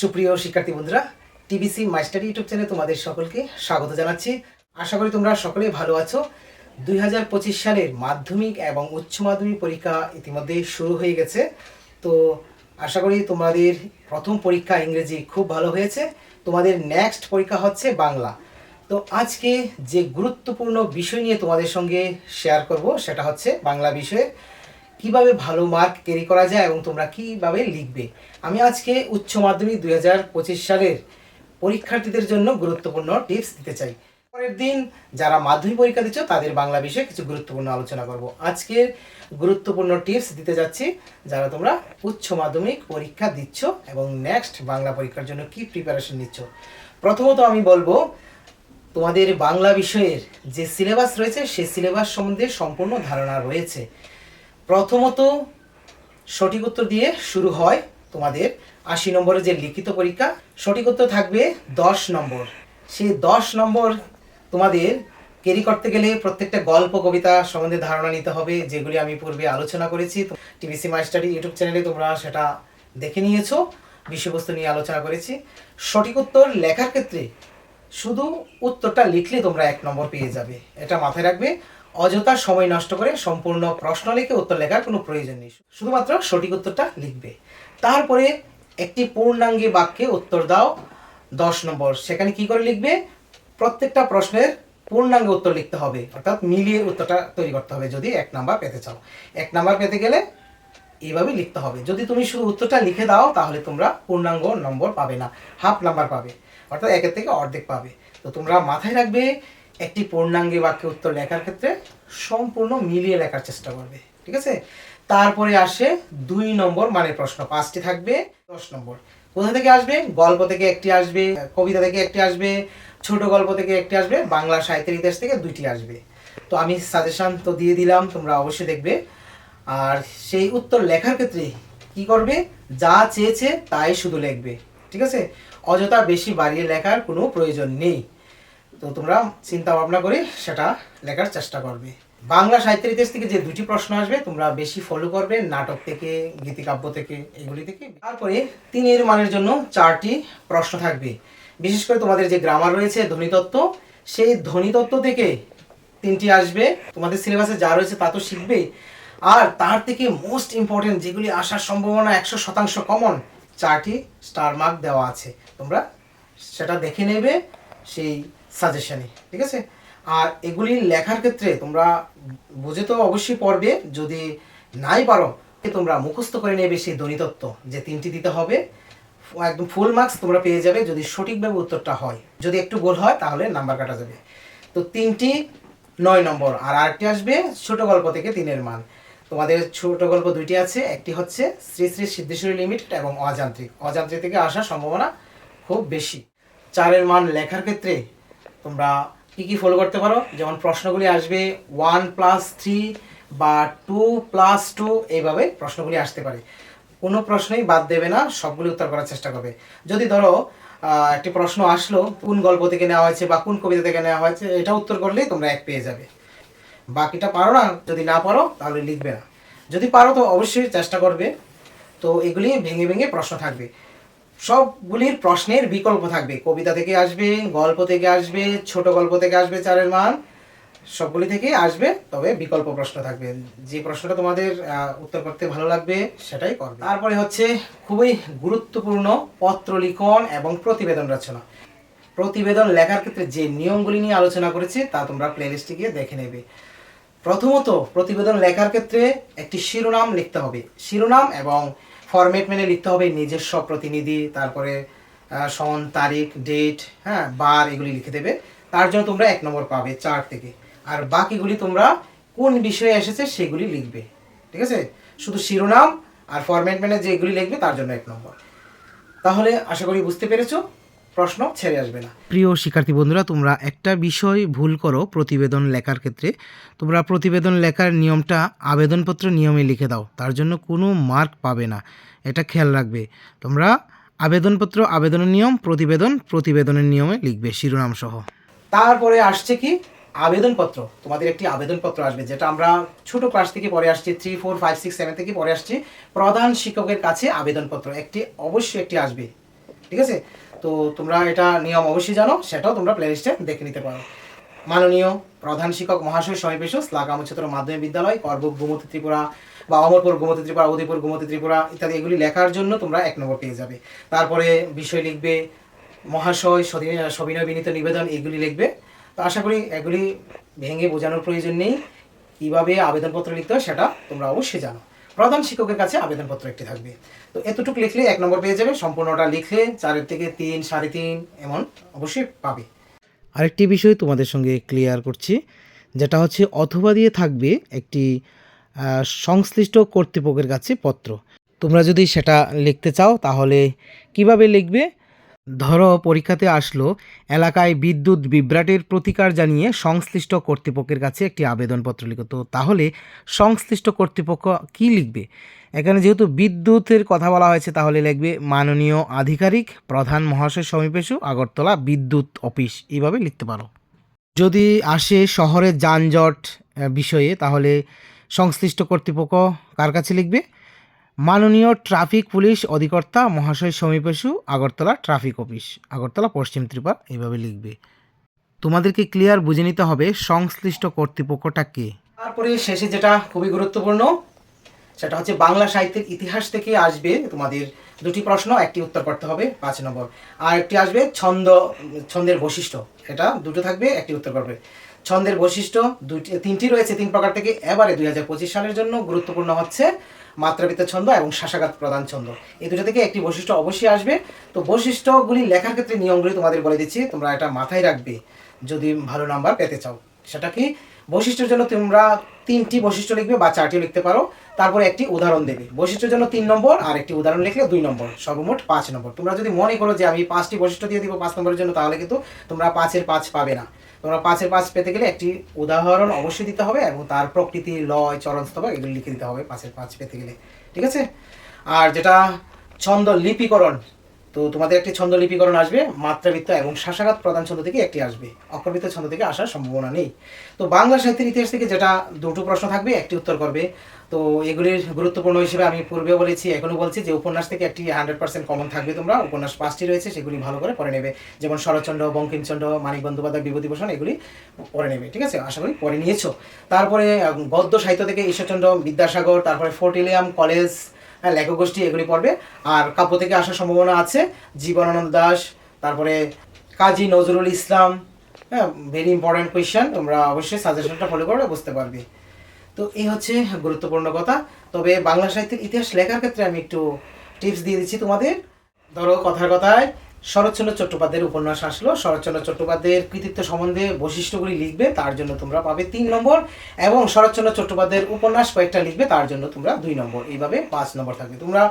সুপ্রিয় শিক্ষার্থী বন্ধুরা, টিবিসি মাস্টার ইউটিউব চ্যানেলে তোমাদের সকলকে স্বাগত জানাচ্ছি। আশা করি তোমরা সকলেই ভালো আছো। দুই হাজার পঁচিশ সালের মাধ্যমিক এবং উচ্চ মাধ্যমিক পরীক্ষা ইতিমধ্যেই শুরু হয়ে গেছে। তো আশা করি তোমাদের প্রথম পরীক্ষা ইংরেজি খুব ভালো হয়েছে। তোমাদের নেক্সট পরীক্ষা হচ্ছে বাংলা। তো আজকে যে গুরুত্বপূর্ণ বিষয় নিয়ে তোমাদের সঙ্গে শেয়ার করব, সেটা হচ্ছে বাংলা বিষয়ে। কীভাবে ভালো মার্ক ক্যারি করা যায় এবং তোমরা কীভাবে লিখবে? আমি আজকে উচ্চ মাধ্যমিক দুই হাজার পঁচিশ সালের পরীক্ষার্থীদের জন্য গুরুত্বপূর্ণ টিপস দিতে চাই। পরের দিন যারা মাধ্যমিক পরীক্ষা দিচ্ছ, তাদের বাংলা বিষয়ে কিছু গুরুত্বপূর্ণ আলোচনা করব। আজকের গুরুত্বপূর্ণ টিপস দিতে যাচ্ছি যারা তোমরা উচ্চ মাধ্যমিক পরীক্ষা দিচ্ছ এবং নেক্সট বাংলা পরীক্ষার জন্য কি প্রিপারেশন নিচ্ছ। প্রথমত আমি বলব, তোমাদের বাংলা বিষয়ের যে সিলেবাস রয়েছে, সেই সিলেবাস সম্বন্ধে সম্পূর্ণ ধারণা রয়েছে। প্রথমত সঠিক উত্তর দিয়ে শুরু হয় তোমাদের আশি নম্বরের যে লিখিত পরীক্ষা। সঠিক উত্তর থাকবে দশ নম্বর। সেই দশ নম্বর তোমাদের ক্যারি করতে গেলে প্রত্যেকটা গল্প, কবিতা সম্বন্ধে ধারণা নিতে হবে, যেগুলি আমি পূর্বে আলোচনা করেছি। টিভিসি মাস্টারি ইউটিউব চ্যানেলে তোমরা সেটা দেখে নিয়েছো, বিষয়বস্তু নিয়ে আলোচনা করেছি। সঠিক উত্তর লেখার ক্ষেত্রে শুধু উত্তরটা লিখলে তোমরা এক নম্বর পেয়ে যাবে। এটা মাথায় রাখবে। অযথা সময় নষ্ট করে সম্পূর্ণ প্রশ্ন লিখে উত্তর লেখার কোনো প্রয়োজন নেই। শুধুমাত্র সঠিক উত্তরটা লিখবে। তারপরে একটি পূর্ণাঙ্গী বাক্যে উত্তর দাও দশ নম্বর। সেখানে কি করে লিখবে? প্রত্যেকটা প্রশ্নের পূর্ণাঙ্গ উত্তর লিখতে হবে। অর্থাৎ মিলিয়ে উত্তরটা তৈরি করতে হবে। যদি এক নাম্বার পেতে চাও। এক নাম্বার পেতে গেলে এইভাবে লিখতে হবে। যদি তুমি শুধু উত্তরটা লিখে দাও, তাহলে তোমরা পূর্ণাঙ্গ নম্বর পাবে না। হাফ নাম্বার পাবে। অর্থাৎ একের থেকে অর্ধেক পাবে। তো তোমরা মাথায় রাখবে একটি পূর্ণাঙ্গী বাক্যে উত্তর লেখার ক্ষেত্রে সম্পূর্ণ মিলিয়ে লেখার চেষ্টা করবে, ঠিক আছে? তারপরে আসে দুই নম্বর মানের প্রশ্ন, পাঁচটি থাকবে, দশ নম্বর। কোথা থেকে আসবে? গল্প থেকে একটি আসবে, কবিতা থেকে একটি আসবে, ছোট গল্প থেকে একটি আসবে, বাংলা সাহিত্যের ইতিহাস থেকে দুইটি আসবে। তো আমি সাজেশান তো দিয়ে দিলাম, তোমরা অবশ্যই দেখবে। আর সেই উত্তর লেখার ক্ষেত্রে কি করবে? যা চেয়েছে তাই শুধু লিখবে, ঠিক আছে? অযথা বেশি বাড়িয়ে লেখার কোনো প্রয়োজন নেই। তো তোমরা চিন্তা ভাবনা করে সেটা লেখার চেষ্টা করবে। বাংলা সাহিত্যের ইতিহাস থেকে যে দুটি প্রশ্ন আসবে, তোমরা বেশি ফলো করবে নাটক থেকে, গীতিকাব্য থেকে, এগুলি থেকে। তারপরে তিনের মানের জন্য চারটি প্রশ্ন থাকবে। বিশেষ করে তোমাদের যে গ্রামার রয়েছে ধ্বনিতত্ত্ব সেই ধ্বনিতত্ত্ব থেকে তিনটি আসবে। তোমাদের সিলেবাসে যা রয়েছে তা তো শিখবে। আর তার থেকে মোস্ট ইম্পর্টেন্ট যেগুলি আসার সম্ভাবনা একশো শতাংশ কমন চারটি স্টার মার্ক দেওয়া আছে। তোমরা সেটা দেখে নেবে, সেই সাজেশনে ঠিক আছে? আর এগুলি লেখার ক্ষেত্রে তোমরা বুঝে তো অবশ্যই পড়বে, যদি নাই পারো তোমরা মুখস্থ করে নেবে সেই ধ্বনিতত্ত্ব, যে তিনটি দিতে হবে। একদম ফুল মার্কস তোমরা পেয়ে যাবে যদি সঠিকভাবে উত্তরটা হয়। যদি একটু গোল হয়, তাহলে নাম্বার কাটা যাবে। তো তিনটি নয় নম্বর, আর আরেকটি আসবে ছোট গল্প থেকে তিনের মান। তোমাদের ছোট গল্প দুইটি আছে, একটি হচ্ছে শ্রী শ্রী সিদ্ধেশ্বরী লিমিটেড এবং অযান্ত্রিক। অযান্ত্রিক থেকে আসার সম্ভাবনা খুব বেশি। চারের মান লেখার ক্ষেত্রে তোমরা কি কি ফলো করতে পারো? যেমন প্রশ্নগুলি আসবে ওয়ান প্লাস থ্রি বা টু প্লাস টু এইভাবে প্রশ্নগুলি আসতে পারে। কোনো প্রশ্নই বাদ দেবে না, সবগুলি উত্তর করার চেষ্টা করবে। যদি ধরো একটি প্রশ্ন আসলো, কোন গল্প থেকে নেওয়া হয়েছে বা কোন কবিতা থেকে নেওয়া হয়েছে, এটা উত্তর করলেই তোমরা এক পেয়ে যাবে। বাকিটা পারো না, যদি না পারো, তাহলে লিখবে না। যদি পারো তো অবশ্যই চেষ্টা করবে। তো এগুলি ভেঙে ভেঙে প্রশ্ন থাকবে। সবগুলির প্রশ্নের বিকল্প থাকবে। কবিতা থেকে আসবে, গল্প থেকে আসবে, ছোট গল্প থেকে আসবে, চারের মান, সবগুলি থেকে আসবে, তবে বিকল্প প্রশ্ন থাকবে। যে প্রশ্নটা তোমাদের উত্তর করতে ভালো লাগবে, সেটাই করবে। তারপরে হচ্ছে খুবই গুরুত্বপূর্ণ পত্র লিখন এবং প্রতিবেদন রচনা। প্রতিবেদন লেখার ক্ষেত্রে যে নিয়মগুলি নিয়ে আলোচনা করেছি, তা তোমরা প্লেলিস্টে গিয়ে দেখে নেবে। প্রথমত, প্রতিবেদন লেখার ক্ষেত্রে একটি শিরোনাম লিখতে হবে। শিরোনাম এবং ফরম্যাট মেনে লিখতে হবে নিজস্ব প্রতিনিধি, তারপরে সন, তারিখ ডেট হ্যাঁ বার এগুলি লিখে দেবে। তার জন্য তোমরা এক নম্বর পাবে চার থেকে। আর বাকিগুলি তোমরা কোন বিষয়ে এসেছে সেগুলি লিখবে। ঠিক আছে? শুধু শিরোনাম আর ফরম্যাট মেনে যেগুলি লিখবে তার জন্য এক নম্বর। তাহলে আশা করি বুঝতে পেরেছ। প্রশ্ন ছেড়ে আসবে না। প্রিয় শিক্ষার্থী বন্ধুরা তোমরা একটা বিষয় ভুল করো প্রতিবেদন লেখার ক্ষেত্রে। তোমরা প্রতিবেদন লেখার নিয়মটা আবেদনপত্র নিয়মে লিখে দাও তার জন্য কোনো মার্ক পাবে না। এটা খেয়াল রাখবে। তোমরা আবেদনপত্র আবেদনের নিয়ম প্রতিবেদন প্রতিবেদনের নিয়মে লিখবে শিরোনাম সহ তারপরে আসছে কি? আবেদনপত্র। তোমাদের একটি আবেদনপত্র আসবে যেটা আমরা ছোট ক্লাস থেকে পরে আসছি three four five six seven থেকে পরে আসছি। প্রধান শিক্ষকের কাছে আবেদনপত্র। একটি অবশ্যই একটি আসবে। ঠিক আছে? তো তোমরা এটা নিয়ম অবশ্যই জানো, সেটাও তোমরা প্লেলিস্টে দেখে নিতে পারো। মাননীয় প্রধান শিক্ষক মহাশয় সমিপেশ স্লাগাম উচ্চতর মাধ্যমিক বিদ্যালয়, করবুক গোমতী ত্রিপুরা বা অমরপুর গোমতী ত্রিপুরা, উদয়পুর গোমতী ত্রিপুরা ইত্যাদি, এগুলি লেখার জন্য তোমরা এক নম্বর পেয়ে যাবে। তারপরে বিষয় লিখবে মহাশয় সবিনয় বিনীত নিবেদন, এগুলি লিখবে। তো আশা করি এগুলি ভেঙে বোঝানোর প্রয়োজন নেই। কীভাবে আবেদনপত্র লিখতে হয় সেটা তোমরা অবশ্যই জানো। প্রধান শিক্ষকের কাছে আবেদনপত্র একটি থাকবে। তো এতটুকু লিখলে এক নম্বর পেয়ে যাবে, সম্পূর্ণটা লিখলে চারের থেকে তিন, সাড়ে তিন এমন অবশ্যই পাবে। আরেকটি বিষয় তোমাদের সঙ্গে ক্লিয়ার করছি, যেটা হচ্ছে অথবা দিয়ে থাকবে একটি সংশ্লিষ্ট কর্তৃপক্ষের কাছে পত্র। তোমরা যদি সেটা লিখতে চাও তাহলে কীভাবে লিখবে? ধরো, পরীক্ষাতে আসলো, এলাকায় বিদ্যুৎ বিভ্রাটের প্রতিকার জানিয়ে সংশ্লিষ্ট কর্তৃপক্ষের কাছে একটি আবেদনপত্র লিখো। তো তাহলে সংশ্লিষ্ট কর্তৃপক্ষ কি লিখবে? এখানে যেহেতু বিদ্যুতের কথা বলা হয়েছে, তাহলে লিখবে, মাননীয় আধিকারিক, প্রধান মহাশয় সমীপেশু, আগরতলা বিদ্যুৎ অফিস। এইভাবে লিখতে পারো। যদি আসে শহরের যানজট বিষয়ে, তাহলে সংশ্লিষ্ট কর্তৃপক্ষ কার কাছে লিখবে? মাননীয় ট্রাফিক পুলিশ অধিকর্তা মহাশয় সমীপেশু আগরতলা ট্রাফিক অফিস। আগরতলা, পশ্চিম ত্রিপুরা, এইভাবে লিখবে। তোমাদেরকে ক্লিয়ার বুঝে নিতে হবে সংশ্লিষ্ট কর্তৃপক্ষটা কে। তারপরে শেষে যেটা খুবই গুরুত্বপূর্ণ, সেটা হচ্ছে বাংলা সাহিত্যের ইতিহাস থেকে আসবে তোমাদের দুটি প্রশ্ন, একটি উত্তর করতে হবে, পাঁচ নম্বর। আর একটি আসবে ছন্দ, ছন্দের বৈশিষ্ট্য। এটা দুটো থাকবে, একটি উত্তর করবে। ছন্দের বৈশিষ্ট্য দুটি তিনটি রয়েছে তিন প্রকার থেকে। এবারে দুই হাজার পঁচিশ সালের জন্য গুরুত্বপূর্ণ হচ্ছে মাত্রাবৃত্ত ছন্দ এবং শাসাঘাত প্রধান ছন্দ। এই দুটো থেকে একটি বৈশিষ্ট্য অবশ্যই আসবে। তো বৈশিষ্ট্যগুলি লেখার ক্ষেত্রে নিয়মগুলি তোমাদের বলে দিচ্ছি। তোমরা এটা মাথায় রাখবে। যদি ভালো নাম্বার পেতে চাও। সেটা কি? বৈশিষ্ট্যের জন্য তোমরা তিনটি বৈশিষ্ট্য লিখবে বা চারটিও লিখতে পারো। তারপরে একটি উদাহরণ দেবে। বৈশিষ্ট্যের জন্য তিন নম্বর আর একটি উদাহরণ লিখলে দুই নম্বর, সর্বমোট পাঁচ নম্বর। তোমরা যদি মনে করো যে আমি পাঁচটি বৈশিষ্ট্য দিয়ে দিব পাঁচ নম্বরের জন্য, তাহলে কিন্তু তোমরা পাঁচের পাঁচ পাবে না। তোমরা পাঁচের পাঁচ পেতে গেলে একটি উদাহরণ অবশ্যই দিতে হবে এবং তার প্রকৃতি, লয় চরণ স্তবক এগুলো লিখে দিতে হবে পাঁচের পাঁচ পেতে গেলে। ঠিক আছে? আর যেটা ছন্দ লিপিকরণ তো তোমাদের একটি ছন্দ লিপিকরণ আসবে, মাত্রাবৃত্ত এবং শাসাঘাত প্রধান ছন্দ থেকে একটি আসবে। অক্ষরবৃত্ত ছন্দ থেকে আসার সম্ভাবনা নেই। তো বাংলা সাহিত্যের ইতিহাস থেকে যেটা দুটো প্রশ্ন থাকবে, একটি উত্তর করবে। তো এগুলির গুরুত্বপূর্ণ হিসেবে আমি পূর্বে বলেছি এখনও বলছি যে উপন্যাস থেকে একটি হান্ড্রেড পার্সেন্ট কমন থাকবে তোমরা। উপন্যাস পাঁচটি রয়েছে, সেগুলি ভালো করে পড়ে নেবে। যেমন শরৎচন্দ্র, বঙ্কিমচন্দ্র, মানিক বন্দ্যোপাধ্যায়, বিভূতিভূষণ, এগুলি পড়ে নেবে, ঠিক আছে? আশা করি পড়ে নিয়েছো। তারপরে গদ্য সাহিত্য থেকে ঈশ্বরচন্দ্র বিদ্যাসাগর, তারপরে ফোর্ট উইলিয়াম কলেজ হ্যাঁ লেখক গোষ্ঠী এগুলি পড়বে। আর কাব্য থেকে আসার সম্ভাবনা আছে। জীবনানন্দ দাস, তারপরে কাজী নজরুল ইসলাম হ্যাঁ ভেরি ইম্পর্ট্যান্ট কোয়েশ্চেন তোমরা অবশ্যই সাজেশনটা ফলো করে বুঝতে পারবে। তো এই হচ্ছে গুরুত্বপূর্ণ কথা। তবে বাংলা সাহিত্যের ইতিহাস লেখার ক্ষেত্রে আমি একটু টিপস দিয়ে দিচ্ছি তোমাদের। ধরো কথার কথায় শরৎচন্দ্র চট্টোপাধ্যায়ের উপন্যাস আসলো। শরৎচন্দ্র চট্টোপাধ্যায়ের কৃতিত্ব সম্বন্ধে বৈশিষ্ট্যগুলি লিখবে, তার জন্য তোমরা পাবে তিন নম্বর। এবং শরৎচন্দ্র চট্টোপাধ্যায়ের উপন্যাস কয়েকটা লিখবে, তার জন্য তোমরা দুই নম্বর। এইভাবে পাঁচ নম্বর থাকবে। তোমরা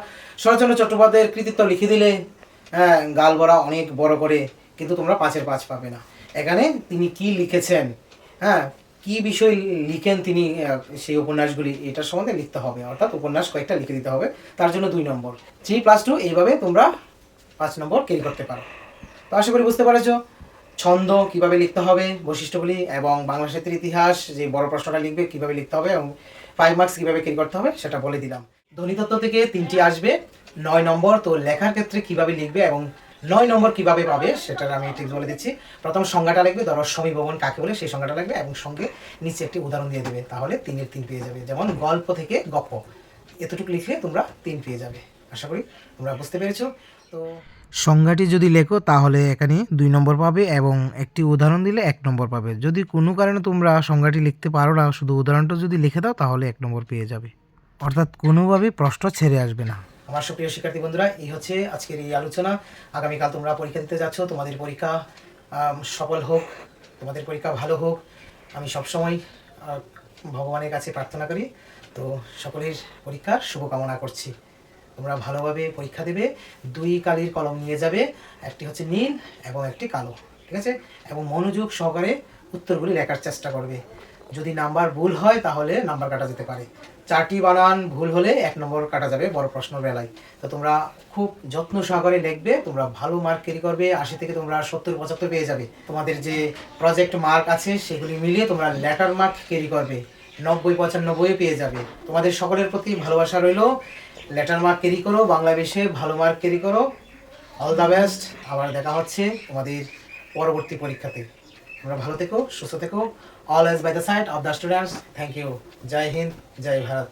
শরৎচন্দ্র চট্টোপাধ্যায়ের কৃতিত্ব লিখে দিলে হ্যাঁ গাল বড়া অনেক বড় করে, কিন্তু তোমরা পাঁচের পাঁচ পাবে না। এখানে তিনি কি লিখেছেন? হ্যাঁ কি বিষয় লিখেন তিনি সেই উপন্যাসগুলি এটার সম্বন্ধে লিখতে হবে। অর্থাৎ উপন্যাস কয়েকটা লিখে দিতে হবে, তার জন্য দুই নম্বর। থ্রি প্লাস টু, এইভাবে তোমরা পাঁচ নম্বর কেল করতে পারো। তো আশা করি বুঝতে পারছ, ছন্দ কীভাবে লিখতে হবে, বৈশিষ্ট্যগুলি এবং বাংলা সাহিত্যের ইতিহাস, যে বড় প্রশ্নটা লিখবে কীভাবে লিখতে হবে এবং ফাইভ মার্কস কীভাবে কেল করতে হবে সেটা বলে দিলাম। ধ্বনিতত্ত্ব থেকে তিনটি আসবে, নয় নম্বর, তো লেখার ক্ষেত্রে কীভাবে লিখবে এবং নয় নম্বর কীভাবে পাবে সেটার আমি ঠিক বলে দিচ্ছি। প্রথম সংজ্ঞাটা লিখবে ধরো সমীভবন কাকে বলে সেই সংজ্ঞাটা লাগবে এবং সঙ্গে নিচে একটি উদাহরণ দিয়ে দেবে, তাহলে তিনের তিন পেয়ে যাবে। যেমন গল্প থেকে গপ্প, এতটুকু লিখলে তোমরা তিন পেয়ে যাবে। আশা করি তোমরা বুঝতে পেরেছ। তো সংজ্ঞাটি যদি লেখো তাহলে এখানে দুই নম্বর পাবে এবং একটি উদাহরণ দিলে এক নম্বর পাবে। যদি কোনো কারণে তোমরা সংজ্ঞাটি লিখতে পারো না শুধু উদাহরণটা যদি লিখে দাও তাহলে এক নম্বর পেয়ে যাবে। অর্থাৎ কোনোভাবেই প্রশ্ন ছেড়ে আসবে না। আমার সুপ্রিয় শিক্ষার্থী বন্ধুরা এই হচ্ছে আজকের এই আলোচনা। আগামীকাল তোমরা পরীক্ষা দিতে যাচ্ছ তোমাদের পরীক্ষা সফল হোক তোমাদের পরীক্ষা ভালো হোক। আমি সবসময় ভগবানের কাছে প্রার্থনা করি। তো সকলের পরীক্ষার শুভকামনা করছি। তোমরা ভালোভাবে পরীক্ষা দেবে, দুই কালির কলম নিয়ে যাবে, একটি হচ্ছে নীল এবং একটি কালো, ঠিক আছে? এবং মনোযোগ সহকারে উত্তরগুলি লেখার চেষ্টা করবে। যদি নাম্বার ভুল হয়, তাহলে নাম্বার কাটা যেতে পারে। চারটি বানান ভুল হলে এক নম্বর কাটা যাবে বড় প্রশ্ন বেলায়। তো তোমরা খুব যত্ন সহকারে লিখবে, তোমরা ভালো মার্ক ক্যারি করবে, আশি থেকে তোমরা সত্তর, পঁচাত্তর পেয়ে যাবে। তোমাদের যে প্রজেক্ট মার্ক আছে, সেগুলি মিলিয়ে তোমরা লেটার মার্ক ক্যারি করবে। নব্বই, পঁচানব্বই পেয়ে যাবে। তোমাদের সকলের প্রতি ভালোবাসা রইল। লেটার মার্ক ক্যারি করো, বাংলাদেশে ভালো মার্ক ক্যারি করো। অল দ্য বেস্ট আবার দেখা হচ্ছে তোমাদের পরবর্তী পরীক্ষাতে। তোমরা ভালো থেকো, সুস্থ থেকো। Always by the side of the students thank you জয় হিন্দ, জয় ভারত।